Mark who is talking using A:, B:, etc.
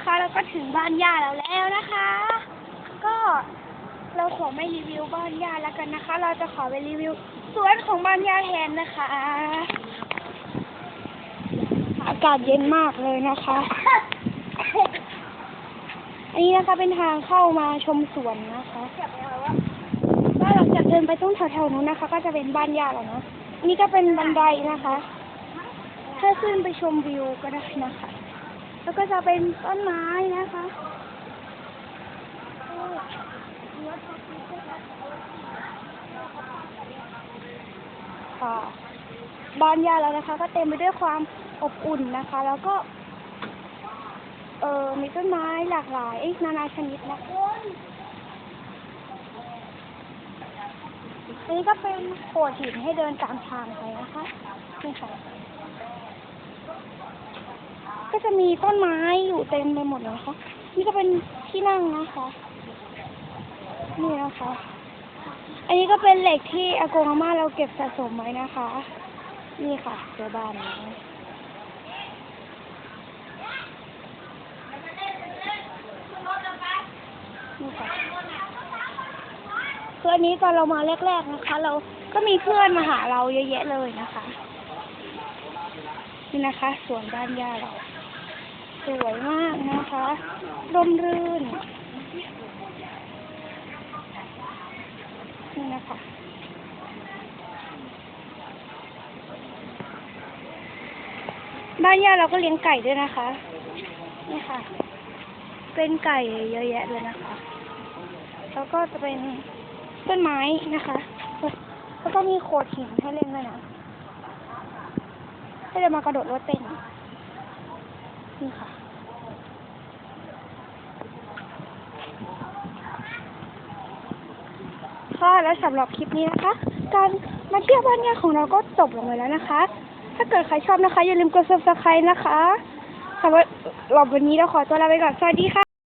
A: นะคะเราก็ถึงบ้านย่าเราแล้วนะคะ ก็เราขอไม่รีวิวบ้านย่าแล้วกันนะคะ เราจะขอไปรีวิวสวนของบ้านย่าแทนนะคะ อากาศเย็นมากเลยนะคะ อันนี้นะคะเป็นทางเข้ามาชมสวนนะคะถ้าเราจะเดินไปตรงแถวๆนู้นนะคะ ก็จะเป็นบ้านย่าเราเนาะนนี้ก็เป็นบันไดนะคะ ถ้าขึ้นไปชมวิวก็ได้นะคะ แล้วก็จะเป็นต้นไม้นะคะค่ะบานยาแล้วนะคะ ก็เต็มไปด้วยความอบอุ่นนะคะ แล้วก็ เออมีต้นไม้หลากหลายนานาชนิดนะคะนนี้ก็เป็นโขดหินให้เดินตามทางไปนะคะนี่ค่ะ ก็จะมีต้นไม้อยู่เต็มไปหมดเลยนะคะนี่ก็เป็นที่นั่งนะคะ นี่นะคะ อันนี้ก็เป็นเหล็กที่อากงอาม่าเราเก็บสะสมไว้นะคะ นี่ค่ะตัวบ้านนี้นี่ค่ะคืออันนี้ตอนเรามาแรก ๆนะคะ เราก็มีเพื่อนมาหาเราเยอะแยะเลยนะคะ นี่นะคะสวนบ้านย่าเรา สวยมากนะคะร่มรื่น นี่นะคะบ้านย่าเราก็เลี้ยงไก่ด้วยนะคะ นี่ค่ะ เป็นไก่เยอะแยะเลยนะคะ แล้วก็จะเป็นต้นไม้นะคะ แล้วก็มีโขดหินให้เล่นด้วยนะให้เรามากระโดดรถเต้น นี่ค่ะค่ะและสำหรับคลิปนี้นะคะ การมาเที่ยวบ้านเนี่ยของเราก็จบลงไปแล้วนะคะ ถ้าเกิดใครชอบนะคะ อย่าลืมกด subscribe นะคะสำหรับวันนี้เราขอตัวลาไปก่อน สวัสดีค่ะ